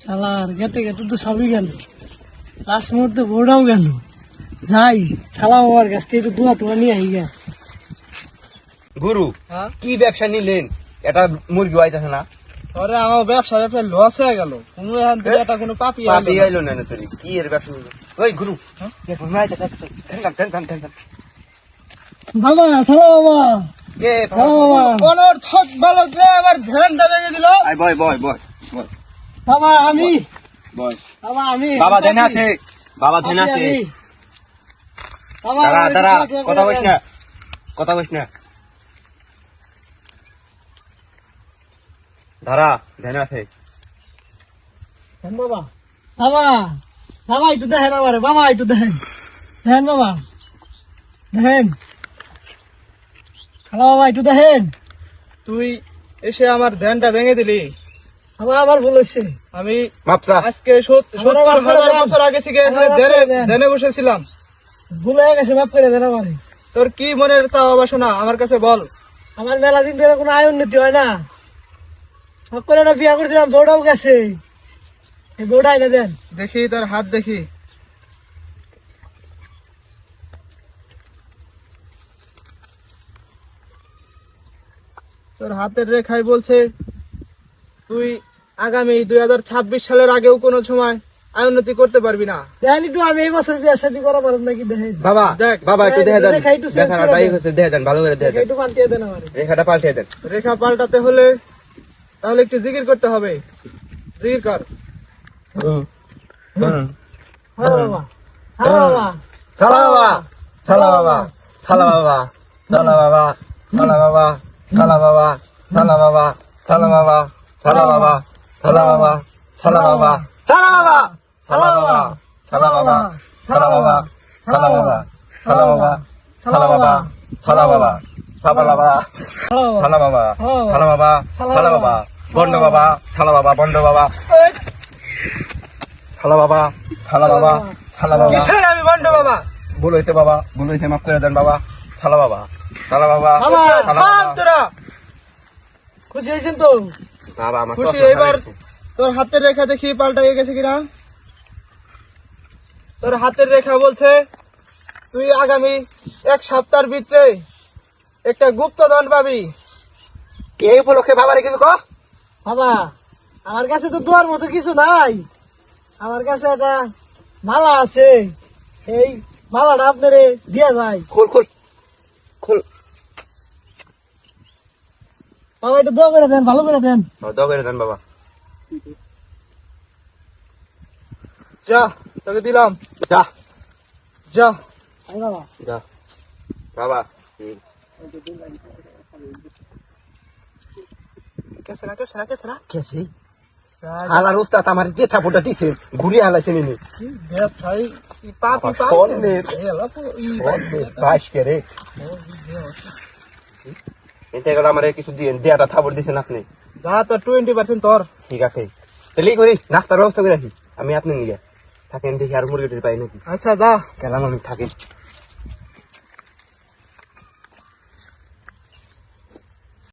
শালার গেতে গেতে তো সবই গেল। লাস্ট মুহূর্তে বউটাও গেল। যাই শালা বাবার কাছ থেকে একটু দুয়া টুয়া নিয়ে আই গে। গুরু হ্যাঁ? কি ব্যবসা নিলেন? এটা মুরগি আইতাছে না। পরে আমার ব্যবসা ব্যবসা লস হয়ে গেল। কোনো এখান থেকে একটা কোনো পাপি পাপি আইলো না। তোর। কি এর ব্যবসা ওই গুরু টেনশন বাবা শালা বাবা। কে শালা বাবা। কোনোর থক ভালো করে আমার ধ্যানটা ভেঙে দিল। আই বয় বয় বয় বয়। বাবা আমি। বাবা আমি। বাবা ধ্যান আছে। বাবা ধ্যান আছে। দাঁড়া দাঁড়া কথা কইস না। কথা কইস না। দাঁড়া ধ্যান আছে। বাবা। বাবা বাবা একটু দেখেন আমারে। বাবা একটু দেখেন। দেখেন বাবা। দেখেন। বাবা একটু দেখেন। তুই এসে আমার ধ্যানটা ভেঙে দিলি। ভুল হয়েছে আমি আজকে সত্তর হাজার বছর আগে থেকে বসেছিলাম। ভুল হয়ে গেছে মাফ করে দেন আমারে। তোর কি মনের চাওয়া বাসনা আমার কাছে বল। আমার মেলা দিন ধরে কোনো আয় উন্নতি হয় না। সব করে একটা বিয়া করছিলাম বউটাও গেছে। এই বউটা এনে দেন। দেখি তোর হাত দেখি। তোর হাতের রেখায় বলছে তুই আগামী দুই হাজার ছাব্বিশ সালের আগেও কোনো সময় আয় উন্নতি করতে পারবি না। একটু আমি এই বছর বিয়া শাদি করা পারব নাকি দেখেন বাবা দেখ, বাবা একটু দেখে দেন। দেখা করে তাই হচ্ছে দেখে দেন। ভালো করে দেখে দেন। একটু পাল্টিয়ে দেন আমারে। রেখাটা পাল্টে দেন। রেখা পাল্টাতে হলে তাহলে একটু জিকির করতে হবে। জিকির কর। হ্যালো বাবা। হ্যালো বাবা। শালা বাবা। শালা বাবা। শালা বাবা। শালা বাবা। শালা বাবা। শালা বাবা। শালা বাবা। শালা বাবা। শালা বাবা শালা বাবা শালা বাবা শালা বাবা শালা বাবা শালা বাবা শালা বাবা শালা বাবা শালা বাবা শালা বাবা শালা বাবা শালা বাবা হ্যালো বাবা শালা বাবা শালা বাবা শালা বাবা বন্ড বাবা শালা বাবা বন্ড বাবা শালা বাবা শালা বাবা শালা বাবা কিসের আমি বন্ড বাবা ভুল হয়েছে বাবা ভুল হয়েছে মাফ করে দেন বাবা শালা বাবা শালা বাবা বাবা, শালা থাম বাবা। তোরা খুশি হয়েছেন তো বাবা আমার খুশি এবার তোর হাতের রেখা দেখি গেছে কিনা? তোর হাতের রেখা বলছে তুই আগামী এক সপ্তাহের ভিতরে একটা গুপ্তধন পাবি। এই উপলক্ষে বাবারে কিছু কহ বাবা আমার কাছে তো দোয়ার মতো কিছু নাই। আমার কাছে একটা মালা আছে এই মালাটা আপনারে দিয়া যায়। খুল খুল। বাবা একটু দোয়া করে দেন ভালো করে দেন। দোয়া করে দেন বাবা। যা তোকে দিলাম। যা। যা। বাবা। যা। বাবা। कैसे দিছে আলাইছে এটা গেল আমার কিছু দিয়ে দেয়াটা থাবর দিছেন আপনি যা তো টোয়েন্টি পার্সেন্ট তোর। ঠিক আছে। তাহলে করি নাস্তার ব্যবস্থা করে রাখি। আমি আপনি নিয়ে থাকেন দেখি আর মুরগিটির পাই নাকি। আচ্ছা যা। গেলাম আমি থাকেন।